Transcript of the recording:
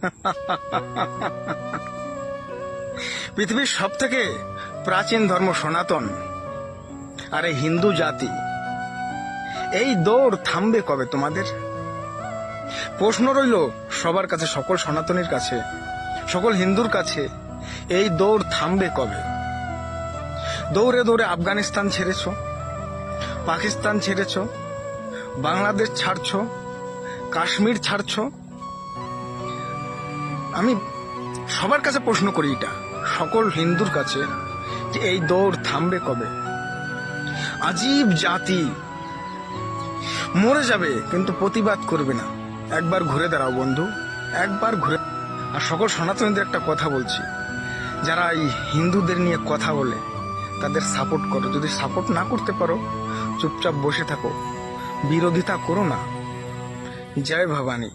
পৃথিবীর সব থেকে প্রাচীন ধর্ম সনাতন, আর এই হিন্দু জাতি। এই দৌড় থামবে কবে তোমাদের? প্রশ্ন রইল সবার কাছে, সকল সনাতনের কাছে, সকল হিন্দুর কাছে, এই দৌড় থামবে কবে? দৌড়ে দৌড়ে আফগানিস্তান ছেড়েছ, পাকিস্তান ছেড়েছ, বাংলাদেশ ছাড়ছ, কাশ্মীর ছাড়ছ আমি সবার কাছে প্রশ্ন করি এটা। সকল হিন্দুর কাছে যে এই দৌড় থামবে কবে? আজীব জাতি মরে যাবে, কিন্তু প্রতিবাদ করবে না। একবার ঘুরে দাঁড়াও বন্ধু, একবার ঘুরে আর সকল সনাতনীদের একটা কথা বলছি। যারা এই হিন্দুদের নিয়ে কথা বলে, তাদের সাপোর্ট করো। যদি সাপোর্ট না করতে পারো, চুপচাপ বসে থাকো। বিরোধিতা করো না। জয় ভবানী।